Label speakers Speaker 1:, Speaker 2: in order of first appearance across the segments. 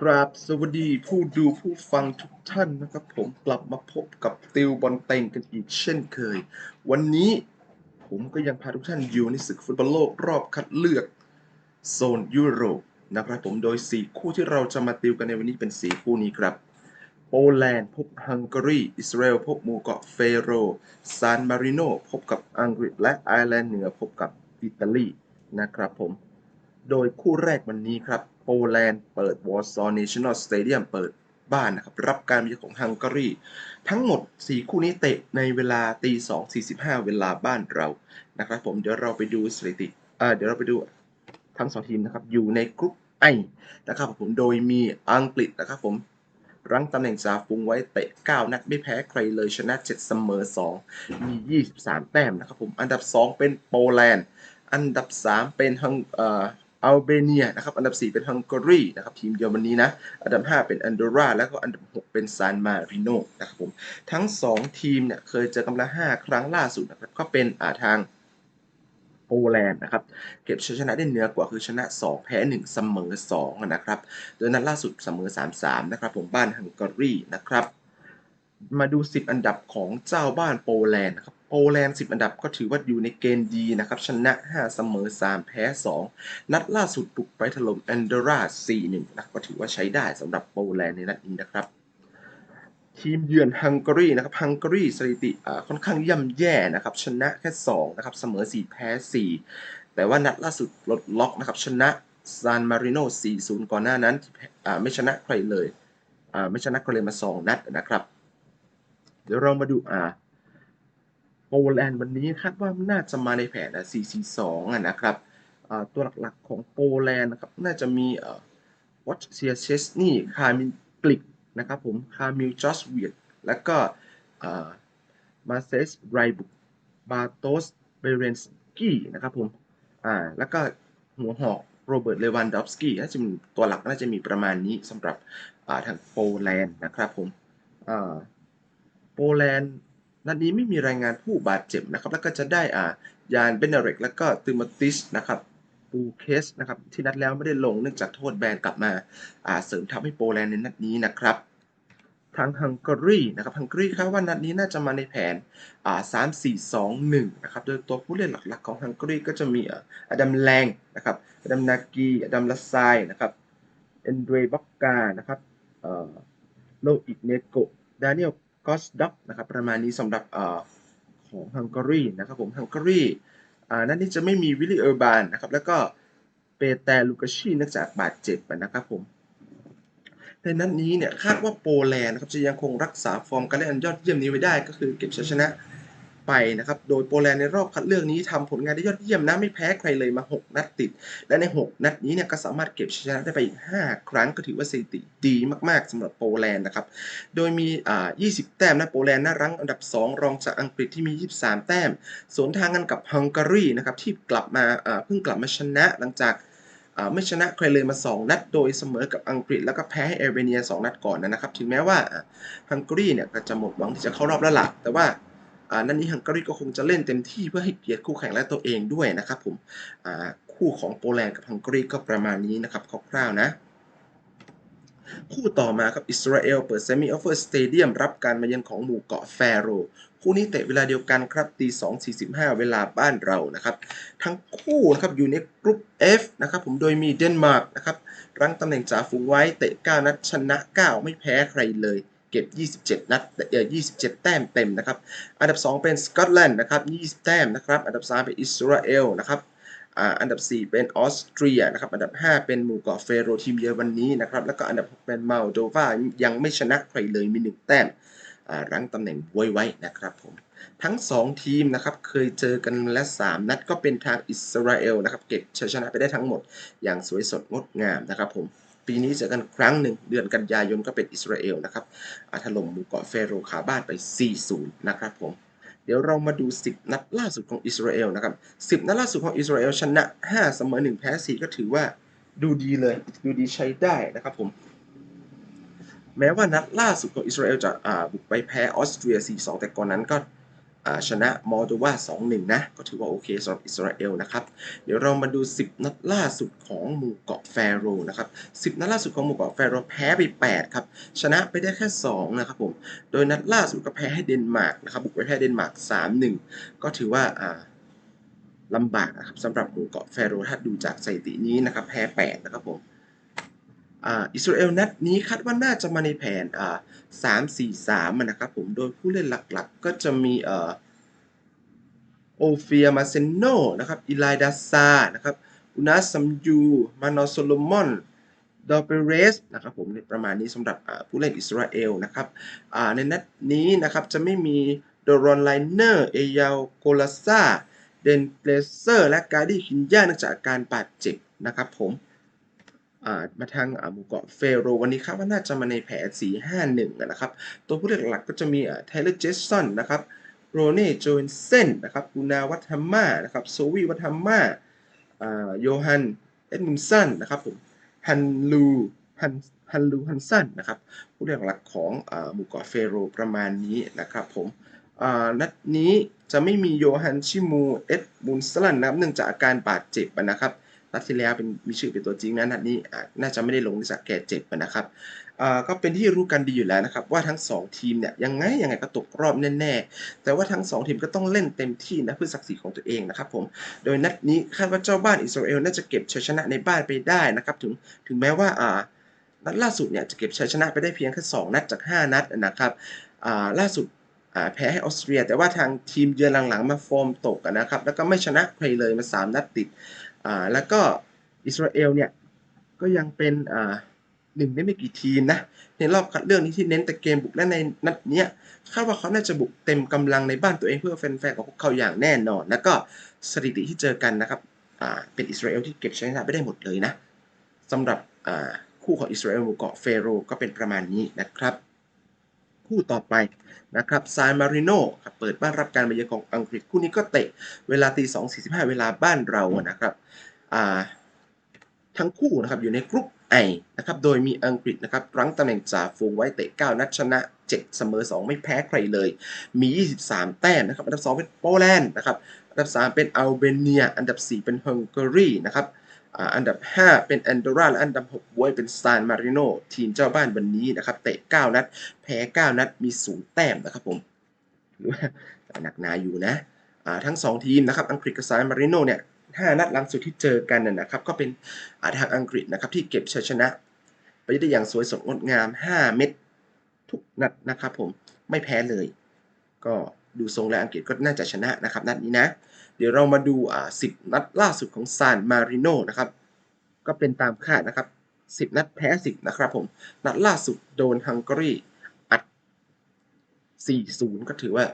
Speaker 1: กราบสวัสดีผู้ดูผู้ฟังทุกท่านนะครับ ผมกลับมาพบกับติวบอลเต็งกันอีกเช่นเคย วันนี้ผมก็ยังพาทุกท่านอยู่ในศึกฟุตบอลโลกรอบคัดเลือกโซนยุโรปนะครับผมโดย 4 คู่ที่เราจะมาติวกันในวันนี้เป็น 4 คู่นี้ครับ โปแลนด์พบฮังการี อิสราเอลพบหมู่เกาะเฟโรซานมาริโนพบกับอังกฤษและไอร์แลนด์เหนือพบกับอิตาลีนะครับผม โดยคู่แรกวันนี้ครับโปแลนด์เปิดวอร์ซอ National Stadium เปิดบ้านนะครับรับการมาเยือนของฮังการี ทั้งหมด 4 คู่นี้เตะในเวลาตี2 45เวลาบ้านเรานะครับผมเดี๋ยวเราไปดูสถิติอ่าเดี๋ยวเราไปดูทั้งสองทีมนะครับอยู่ในกรุ๊ปไอนะครับผมโดยมีอังกฤษนะครับผมรั้งตำแหน่งจ่าฝูงไว้เตะ 9 นัดไม่แพ้ใครเลยชนะ 7 เสมอ 2 มี 23 แต้มนะครับผม อันดับ 2 เป็นโปแลนด์ อันดับ 3 เป็นฮังเอ่อ อัลเบเนียนะครับอันดับ 4 เป็นฮังการีนะครับทีมเดียววันนี้นะอันดับ 5 เป็นอันโดราแล้วก็อันดับ 6 เป็นซานมาริโนนะครับผมทั้ง 2 ทีมเนี่ยเคยเจอกันมาแล้ว5ครั้งล่าสุดนะครับก็เป็นอาทางโปแลนด์นะครับเก็บชัยชนะได้เหนือกว่าคือชนะ 2 แพ้ 1 เสมอ2นะครับโดยนัดล่าสุดเสมอ 3-3 นะครับผมบ้านฮังการีนะครับมาดู 10 อันดับของเจ้าบ้านโปแลนด์นะครับ โปแลนด์ 10 อันดับก็ถือว่าอยู่ในเกณฑ์ดีนะครับ ชนะ 5 เสมอ 3 แพ้ 2 นัดล่าสุดบุกไปถล่มแอนโดรา4-1 นะก็ถือว่าใช้ได้สำหรับโปแลนด์ในนัดนี้นะครับ ทีมเยือนฮังการีนะครับฮังการีสถิติอ่าค่อนข้างย่ำแย่นะครับ ชนะแค่ 2 นะครับ เสมอ 4 แพ้ 4 แต่ว่านัดล่าสุดลดล็อกนะครับ ชนะซานมาริโน 4-0 ก่อนหน้านั้นอ่าไม่ชนะใครเลยอ่าไม่ชนะใครเลยมา 2 นัดนะครับ เดี๋ยวเรามาดูอ่า โปแลนด์วันนี้คาดว่าน่าจะมาในแผนอะ4-4-2 อะนะครับตัวหลักๆของโปแลนด์นะครับน่าจะมีวอตเซียเชสนี่คามินกลิกนะครับผมคามิลจอสเวียดแล้วก็มาเซสไรบุกบาโตสเบเรนสกี้นะครับผมอ่าแล้วก็หัวหอกโรเบิร์ตเลวันดอฟสกี้น่าจะมีตัวหลักน่าจะมีประมาณนี้สำหรับทางโปแลนด์นะครับผมโปแลนด์ นัดนี้ไม่มีรายงานผู้บาดเจ็บนะครับ แล้วก็จะได้อ่ายานเบนเนเรกแล้วก็ติมติชนะครับปูเคสนะครับที่นัดแล้วไม่ได้ลงเนื่องจากโทษแบนกลับมาอ่าเสริมทัพให้โปแลนด์ในนัดนี้นะครับทางฮังการีนะครับฮังการีคาดว่านัดนี้น่าจะมาในแผนอ่าสามสี่สองหนึ่งนะครับโดยตัวผู้เล่นหลักๆของฮังการีก็จะมีอาอดัมแรงนะครับอดัมนากีอดัมลาไซนะครับเอนเดรบ็อกกานะครับเอ่อโลอิกเนโกดานิเอล กอสด็อกนะครับประมาณนี้สำหรับเอ่อของฮังการีนะครับผมฮังการีอ่านั่นนี่จะไม่มีวิลลี่เออร์บานนะครับแล้วก็เปเตลูกาชีเนื่องจากบาดเจ็บนะครับผมในนัดนี้เนี่ยคาดว่าโปแลนด์นะครับจะยังคงรักษาฟอร์มการเล่นอันยอดเยี่ยมนี้ไว้ได้ ก็คือเก็บชัยชนะ ไปนะครับ โดยโปแลนด์ในรอบคัดเลือกนี้ทำผลงานได้ยอดเยี่ยมนะไม่แพ้ใครเลยมา 6 นัดติด และใน 6 นัดนี้เนี่ยก็สามารถเก็บชนะได้ไปอีก 5 ครั้งก็ถือว่าสถิติดีมากๆสำหรับโปแลนด์นะครับ โดยมีอ่า20 แต้มนะโปแลนด์นะรั้งอันดับ 2 รองจากอังกฤษที่มี 23 แต้ม สวนทางกันกับฮังการีนะครับที่กลับมาอ่าเพิ่งกลับมาชนะหลังจากไม่ชนะใครเลยมา 2 นัด โดยเสมอกับอังกฤษแล้วก็แพ้ให้เอเวเนีย 2 นัดก่อนนะครับ ถึงแม้ว่าอ่าฮังการีเนี่ยก็จะหมดหวังที่จะเข้ารอบแล้วล่ะแต่ว่า นัดนี้ฮังการีก็คงจะเล่นเต็มที่เพื่อให้เกียรติคู่แข่งและตัวเองด้วยนะครับผมคู่ของโปแลนด์กับฮังการีก็ประมาณนี้นะครับคร่าวๆนะคู่ต่อมาครับอิสราเอลเปิดเซมิออฟเฟอร์สเตเดียมรับการมาเยือนของหมู่เกาะแฟโรคู่นี้เตะเวลาเดียวกันครับตี2 45 เวลาบ้านเรานะครับ ทั้งคู่นะครับอยู่ในกรุ๊ป F นะครับผมโดยมีเดนมาร์กนะครับ รั้งตำแหน่งจ่าฝูงไว้เตะ 9 นัดชนะ 9 ไม่แพ้ใครเลย เก็บ 27 นัดเอ่อ27 แต้มเต็มนะครับ อันดับ 2 เป็นสกอตแลนด์นะครับ20 แต้มนะครับ อันดับ 3 เป็นอิสราเอลนะครับอ่าอันดับ 4 เป็นออสเตรียนะครับ อันดับ 5 เป็นหมู่เกาะเฟโรทีมเยือนวันนี้นะครับ แล้วก็อันดับ 6 เป็นมาลโดวายังไม่ชนะใครเลยมี 1 แต้มอ่ารั้งตำแหน่งไว้ไว้นะครับผม ทั้ง 2 ทีมนะครับเคยเจอกันและ 3 นัดก็เป็นทางอิสราเอลนะครับเก็บชัยชนะไปได้ทั้งหมดอย่างสวยสดงดงามนะครับผม ปีนี้เจอกันครั้งหนึ่งเดือนกันยายนก็เป็นอิสราเอลนะครับถล่มหมู่เกาะเฟโรคาบ้านไป 4-0 นะครับผม เดี๋ยวเรามาดู 10 นัดล่าสุดของอิสราเอลนะครับ 10 นัดล่าสุดของอิสราเอลชนะ 5 เสมอ 1 แพ้ 4 ก็ถือว่าดูดีเลย ดูดีใช้ได้นะครับผม แม้ว่านัดล่าสุดของอิสราเอลจะบุกไปแพ้ออสเตรีย 4-2 แต่ก่อนนั้นก็ ชนะมอลโดวา2-1 นะ ก็ถือว่าโอเคสำหรับอิสราเอลนะครับ เดี๋ยวเรามาดู 10 นัดล่าสุดของหมู่เกาะแฟโรนะครับ 10 นัดล่าสุดของหมู่เกาะแฟโรแพ้ไป 8 ครับ ชนะไปได้แค่ 2 นะครับผม โดยนัดล่าสุดก็แพ้ให้เดนมาร์กนะครับ บุกไปแพ้เดนมาร์ก 3-1 ก็ถือว่าลำบากนะครับสำหรับหมู่เกาะแฟโรถ้าดูจากสถิตินี้นะครับ แพ้ 8 นะครับผม อิสราเอลนัดนี้คาดว่าน่าจะมาในแผนสามสี่สามนะครับผม โดยผู้เล่นหลักๆ ก็จะมีโอเฟียมาเซโนนะครับอีไลดาซา นะครับอุนัสซัมยู มานอโซโลมอนดอเปเรสนะครับผมเนี่ยประมาณนี้สำหรับผู้เล่นอิสราเอลนะครับในนัดนี้นะครับจะไม่มีโดรอนไลเนอร์ เอยาโกลาซา เดนเกลเซอร์ และการดีคินยาเนื่องจากอาการบาดเจ็บนะครับผม มาทางหมู่เกาะเฟโรวันนี้คาดว่าน่าจะมาในแผน4-5-1นะครับ ตัวผู้เล่นหลักก็จะมีอ่าไทเลอร์เจสันนะครับโรเน่โจนเซนนะครับกูนาวัฒมานะครับโซวีวัฒมาอ่าโยฮันเอ็ดมุนสันนะครับผมฮันลูฮันฮันลูฮันสันนะครับผู้เล่นหลักของหมู่เกาะเฟโรประมาณนี้นะครับผมอ่านัดนี้จะไม่มีโยฮันชิมูเอ็ดมุนสันนะครับเนื่องจากอาการบาดเจ็บนะครับ นัดที่แล้วเป็นมีชื่อเป็นตัวจริงนะนัดนี้น่าจะไม่ได้ลงจากแก่เจ็บนะครับอ่าก็เป็นที่รู้กันดีอยู่แล้วนะครับ ว่าทั้ง 2 ทีมเนี่ยยังไงยังไงก็ตกรอบแน่ๆ แต่ว่าทั้ง 2 ทีมก็ต้องเล่นเต็มที่นะเพื่อศักดิ์ศรีของตัวเองนะครับผมโดยนัดนี้คาดว่าเจ้าบ้านอิสราเอลน่าจะเก็บชัยชนะในบ้านไปได้นะครับถึงถึงแม้ว่าอ่านัดล่าสุดเนี่ยจะเก็บชัยชนะไปได้เพียงแค่2นัดจาก 5 นัดนะครับอ่าล่าสุดแพ้ให้ออสเตรีย แต่ว่าทางทีมเยือนหลังๆ มาฟอร์มตกนะครับ แล้วก็ไม่ชนะใครเลยมา 3 นัดติด อ่าแล้วก็อิสราเอลเนี่ยก็ยังเป็นอ่าหนึ่งในไม่กี่ทีมนะในรอบคัดเลือกนี้ที่เน้นแต่เกมบุกและในนัดเนี้ยคาดว่าเขาน่าจะบุกเต็มกำลังในบ้านตัวเองเพื่อแฟนๆของพวกเขาอย่างแน่นอน แล้วก็สถิติที่เจอกันนะครับอ่าเป็นอิสราเอลที่เก็บชนะไปได้หมดเลยนะสำหรับอ่าคู่ของอิสราเอลหมู่เกาะเฟโรก็เป็นประมาณนี้นะครับ คู่ต่อไปนะครับซานมาริโนครับเปิดบ้านรับการมาเยือนของอังกฤษคู่นี้ก็เตะเวลาตี2.45เวลาบ้านเรานะครับอ่าทั้งคู่นะครับอยู่ในกรุ๊ป I นะครับโดยมีอังกฤษนะครับรั้งตำแหน่งจ่าฝูงไว้เตะ 9 นัดชนะ 7 เสมอ 2 ไม่แพ้ใครเลย มี 23 แต้มนะครับ อันดับ 2 เป็นโปแลนด์นะครับ อันดับ 3 เป็นอัลเบเนีย อันดับ 4 เป็นฮังการีนะครับ อันดับ 5 เป็นแอนโดราและอันดับ6บวยเป็นซานมาริโนทีมเจ้าบ้านวันนี้นะครับเตะ 9 นัด แพ้ 9 นัด มี 0 แต้มนะครับผมหรือว่าหนักหนาอยู่นะทั้ง 2 ทีมนะครับอังกฤษกับซานมาริโนเนี่ย5นัดหลังสุดที่เจอกันนะครับ ก็เป็นอาทางอังกฤษนะครับที่เก็บชัยชนะ ไปได้อย่างสวยสดงดงาม 5 เม็ดทุกนัดนะครับผมไม่แพ้เลย ก็ดูทรงแล้วอังกฤษก็น่าจะชนะนะครับนัดนี้นะ เดี๋ยวเรามาดูอ่า10นัดล่าสุดของซานมาริโนนะครับ ก็เป็นตามคาดนะครับ 10 นัดแพ้ 10 นะครับผม นัดล่าสุดโดนฮังการีอัด 4-0 ก็ถือว่า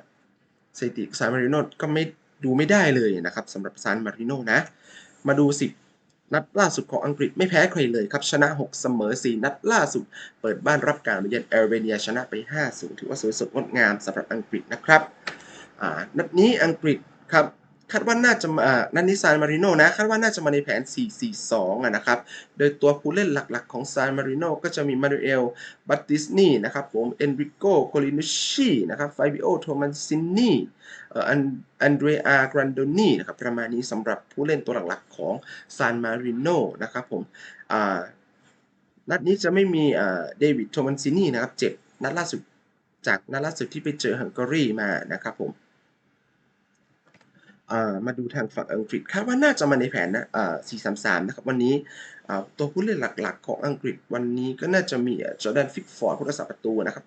Speaker 1: สถิติซานมาริโนก็ไม่ดูไม่ได้เลยนะครับสำหรับซานมาริโนนะ มาดู 10นัดล่าสุดของอังกฤษไม่แพ้ใครเลยครับ ชนะ 6 เสมอ 4 นัดล่าสุด เปิดบ้านรับการมาเยือนเอลเบเนียชนะไป5-0 ถือว่าสวยสดงดงามสำหรับอังกฤษนะครับอ่านัดนี้อังกฤษครับ คาดว่าน่าจะมานัดนี้ซานมาริโนนะ คาดว่าน่าจะมาในแผน 4-4-2อะนะครับ โดยตัวผู้เล่นหลักๆ ของซานมาริโนก็จะมีมาดูเอล บัตติสนีนะครับผม เอนริโกโคลินุชีนะครับ ไฟบิโอ โทมันซินนีเอ่ออันอันเดรอากรันโดนีนะครับ ประมาณนี้สำหรับผู้เล่นตัวหลักๆ ของซานมาริโนนะครับผมอ่านัดนี้จะไม่มีเดวิด โทมันซินนีนะครับ เจ็บ นัดล่าสุด จากนัดล่าสุดที่ไปเจอฮังการีมานะครับผม มาดูทางฝั่งอังกฤษคาดว่าน่าจะมาในแผนนะอ่า4-3-3 นะครับ วันนี้ตัวผู้เล่นหลักๆ ของอังกฤษวันนี้ก็น่าจะมีจอร์แดนฟิกฟอร์ดผู้รักษาประตูนะครับ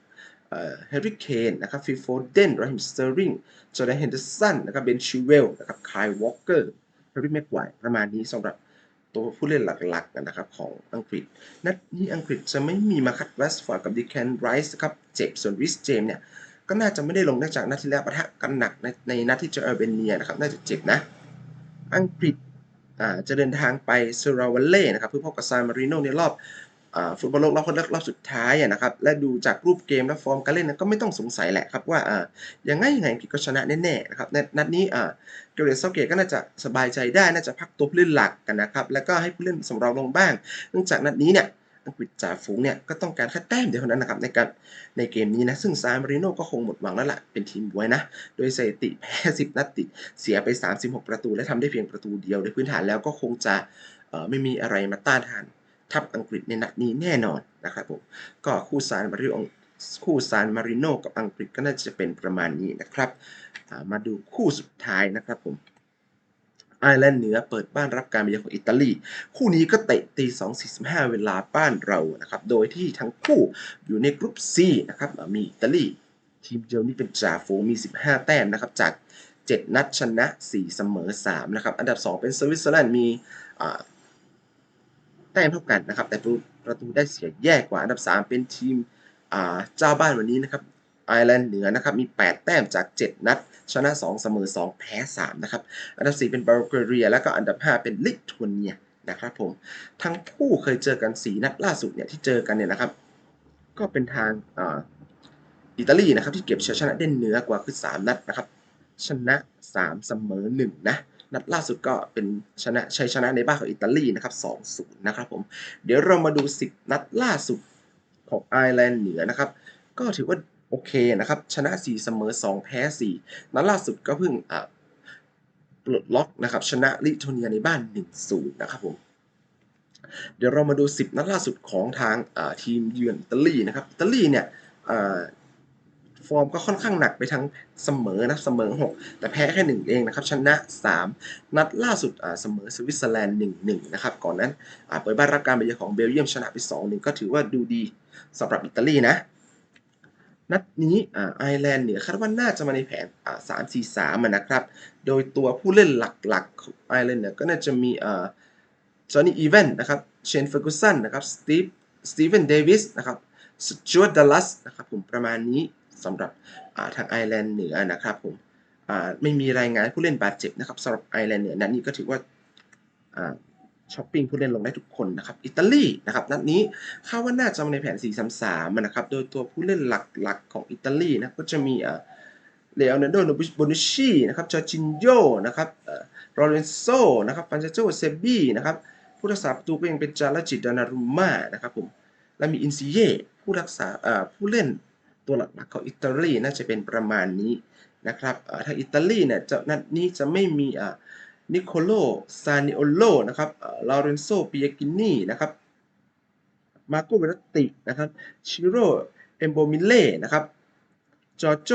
Speaker 1: เฮร์รี่เคนนะครับฟิลโฟเดนราฮิมสเตอร์ริงจอร์แดนเฮนเดอร์สันนะครับเบนชิเวลนะครับคายวอลเกอร์แฮร์รี่แม็กไกว์ประมาณนี้สำหรับตัวผู้เล่นหลักๆนะครับของอังกฤษ นัดนี้อังกฤษจะไม่มีมาคัตแรสฟอร์ดกับดิแคนไรส์ครับเจ็บส่วนริสเจมเนี่ย ก็น่าจะไม่ได้ลงเนื่องจากนัดที่แล้วปะทะกันหนักในในนัดที่เจอเอลเบเนียนะครับน่าจะเจ็บนะ อังกฤษอ่าจะเดินทางไปเซราวัลเล่นะครับเพื่อพบกับซานมาริโนในรอบอ่าฟุตบอลโลกรอบคัดเลือกรอบสุดท้ายนะครับและดูจากรูปเกมและฟอร์มการเล่นนะก็ไม่ต้องสงสัยแหละครับว่าอ่ายังไงยังไงอังกฤษก็ชนะแน่ๆนะครับในนัดนี้อ่าเกเรตซาเกตก็น่าจะสบายใจได้น่าจะพักตัวผู้เล่นหลักกันนะครับแล้วก็ให้ผู้เล่นสำรองลงบ้าง เนื่องจากนัดนี้เนี่ย อังกฤษจ่าฝูงเนี่ยก็ต้องการแค่แต้มเดียวเท่านั้นนะครับในการในเกมนี้นะ ซึ่งซานมาริโนก็คงหมดหวังแล้วล่ะ เป็นทีมบวยนะ โดยสถิติแพ้ 10 นัดติด เสียไป 36 ประตู และทำได้เพียงประตูเดียวในพื้นฐานแล้วก็คงจะไม่มีอะไรมาต้านทานทัพอังกฤษในนัดนี้แน่นอนนะครับผมก็คู่ซานมาริโอคู่ซานมาริโนกับอังกฤษก็น่าจะเป็นประมาณนี้นะครับ มาดูคู่สุดท้ายนะครับผม ไอร์แลนด์เหนือเปิดบ้านรับการมาเยือนของอิตาลี คู่นี้ก็เตะตี2.45 เวลาบ้านเรานะครับ โดยที่ทั้งคู่อยู่ในกลุ่ม C นะครับ มีอิตาลี ทีมเดียวนี้เป็นจ่าฝูงมี 15 แต้มนะครับ จาก 7 นัดชนะ 4 เสมอ 3 นะครับ อันดับ 2 เป็นสวิตเซอร์แลนด์มีแต้มเท่ากันนะครับ แต่ประตูได้เสียแย่กว่า อันดับ 3 เป็นทีมเจ้าบ้านวันนี้นะครับ ไอร์แลนด์เหนือนะครับมี 8 แต้มจาก 7 นัด ชนะ 2 เสมอ 2 แพ้ 3 นะครับ อันดับ 4 เป็นบัลแกเรีย แล้วก็อันดับ 5 เป็นลิทัวเนียนะครับผม ทั้งคู่เคยเจอกัน 4 นัดล่าสุดเนี่ยที่เจอกันเนี่ยนะครับ ก็เป็นทางอ,อิตาลีนะครับที่เก็บชัยชนะได้เหนือกว่าคือ 3 นัดนะครับ ชนะ 3 เสมอ 1 นะนัดล่าสุดก็เป็นชนะชัยชนะในบ้านของอิตาลีนะครับ2-0 นะครับผม เดี๋ยวเรามาดู 10 นัดล่าสุดของไอร์แลนด์เหนือนะครับ ก็ถือว่า โอเคนะครับ ชนะ 4 เสมอ 2 แพ้ 4 นัดล่าสุดก็เพิ่งปลดล็อกนะครับ ชนะลิทัวเนียในบ้าน 1-0 นะครับผม เดี๋ยวเรามาดู 10 นัดล่าสุดของทางทีมเยือนอิตาลีนะครับ อิตาลีเนี่ยฟอร์มก็ค่อนข้างหนักไปทั้งเสมอนะเสมอ 6 แต่แพ้แค่ 1 เองนะครับ ชนะ 3 นัดล่าสุดเสมอสวิตเซอร์แลนด์ 1-1 นะครับ ก่อนนั้นเปิดบ้านรับการเยือนของเบลเยียมชนะไป 2-1 ก็ถือว่าดูดีสำหรับอิตาลีนะ นัดนี้ไอร์แลนด์เหนือคาดว่าน่าจะมาในแผนอ่า3 4 3อะนะครับ โดยตัวผู้เล่นหลักๆของไอร์แลนด์เนี่ยก็น่าจะมีจอห์นนี่อีเวนนะครับ เชนเฟอร์กูสันนะครับ สตีฟ สตีเวนเดวิสนะครับสจวตดัลลัสนะครับผมประมาณนี้สำหรับทางไอร์แลนด์เหนือนะครับผมไม่มีรายงานผู้เล่นบาดเจ็บนะครับสำหรับไอร์แลนด์เหนือนัดนี้ก็ถือว่า ช้อปปิ้งผู้เล่นลงได้ทุกคนนะครับ อิตาลีนะครับนัดนี้คาดว่าน่าจะมาในแผน 4-3-3นะครับ โดยตัวผู้เล่นหลักๆของอิตาลีนะ ก็จะมีเอ่าเลโอนาร์โดโบนุชชีนะครับ จอร์จินโยนะครับเอ่อโรเลนโซนะครับปันเจโจเซบีนะครับ ผู้รักษาประตูก็ยังเป็นจาราจิตดานารุม่านะครับผม และมีอินซิเย่ผู้รักษาเอ่อผู้เล่นตัวหลักๆของอิตาลีน่าจะเป็นประมาณนี้นะครับเอ่อทางอิตาลีเนี่ยจะนัดนี้จะไม่มีอ่า นิโคโล ซานิโอโล นะครับลาเรนโซปิยากินีนะครับ มาโกเวรติ นะครับ ชิโร่ เอมโบมิเล่ นะครับ จอร์โจ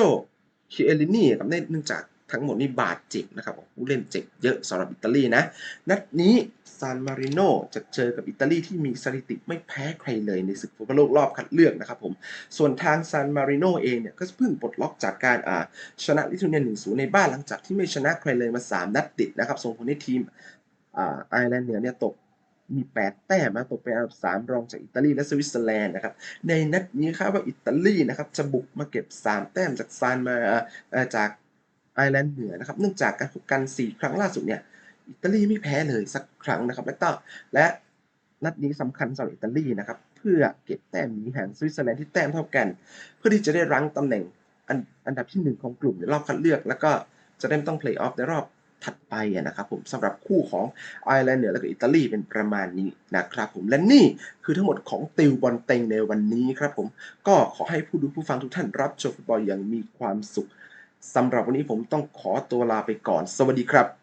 Speaker 1: คิเอลินีครับเนื่องจาก ทั้งหมดนี้บาดเจ็บนะครับผู้เล่นเจ็บเยอะสำหรับอิตาลีนะ นัดนี้ซานมาริโนจะเจอกับอิตาลีที่มีสถิติไม่แพ้ใครเลยในศึกฟุตบอลโลกรอบคัดเลือกนะครับผม ส่วนทางซานมาริโนเองเนี่ยก็เพิ่งปลดล็อกจากการอ่าชนะลิทัวเนีย1-0 ในบ้านหลังจากที่ไม่ชนะใครเลยมา 3 นัดติดนะครับ ส่งผลให้ทีมอ่าไอร์แลนด์เหนือเนี่ยตกมี 8 แต้มนะตกเป็นอันดับ 3 รองจากอิตาลีและสวิตเซอร์แลนด์นะครับ ในนัดนี้คาดว่าอิตาลีนะครับจะบุกมาเก็บ 3 แต้มจากซานมาจาก ไอร์แลนด์เหนือนะครับ เนื่องจากการพบกัน 4 ครั้งล่าสุดเนี่ย อิตาลีไม่แพ้เลยสักครั้งนะครับ และก็และนัดนี้สำคัญสำหรับอิตาลีนะครับ เพื่อเก็บแต้มหนีห่างสวิตเซอร์แลนด์ที่แต้มเท่ากัน เพื่อที่จะได้รั้งตำแหน่งอันอันดับที่ 1 ของกลุ่มในรอบคัดเลือก แล้วก็จะได้ไม่ต้องเพลย์ออฟในรอบถัดไปนะครับผมสำหรับคู่ของไอร์แลนด์เหนือและก็อิตาลีเป็นประมาณนี้นะครับผมและนี่คือทั้งหมดของติวบอลเต็งในวันนี้ครับผมก็ขอให้ผู้ดูผู้ฟังทุกท่านรับชมฟุตบอลอย่างมีความสุข สำหรับวันนี้ผมต้องขอตัวลาไปก่อน สวัสดีครับ